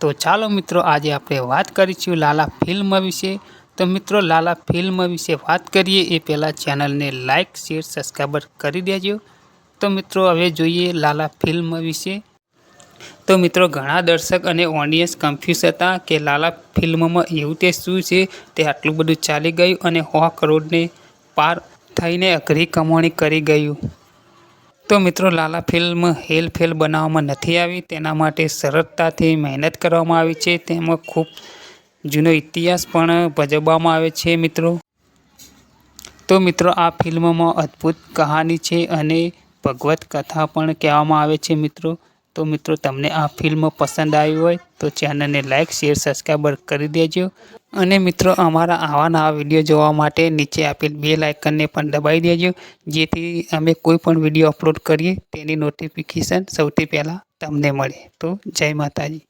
તો ચાલો મિત્રો, આજે આપણે વાત કરીશું લાલા ફિલ્મ વિશે. તો મિત્રો, લાલા ફિલ્મ વિશે વાત કરીએ, એ પહેલાં ચેનલને લાઇક શેર, સબસ્ક્રાઈબર કરી દેજો. તો મિત્રો, હવે જોઈએ લાલા ફિલ્મ વિશે. તો મિત્રો, ઘણા દર્શક અને ઓડિયન્સ કન્ફ્યુઝ હતા કે લાલા ફિલ્મમાં એવું તે શું છે? તે આટલું બધું ચાલી ગયું અને સો કરોડને પાર થઈને અઘરી કમાણી કરી ગયું. તો મિત્રો, લાલા ફિલ્મ હેલફેલ બનાવવામાં નથી આવી. તેના માટે સરળતાથી મહેનત કરવામાં આવી છે. તેમાં ખૂબ જૂનો ઇતિહાસ પણ ભજવવામાં આવે છે મિત્રો. તો મિત્રો, આ ફિલ્મમાં અદ્ભુત કહાની છે અને ભગવત કથા પણ કહેવામાં આવે છે મિત્રો. તો મિત્રો, તમને આ ફિલ્મ પસંદ આવી હોય તો ચેનલને લાઇક શેર સબસ્ક્રાઈબર કરી દેજો. અને મિત્રો, અમારા આવા નવા વીડિયો જોવા માટે નીચે આપેલ બે લાઇકનને પણ દબાવી દેજો, જેથી અમે કોઈ પણ વીડિયો અપલોડ કરીએ, તેની નોટિફિકેશન સૌથી પહેલાં તમને મળે. તો જય માતાજી.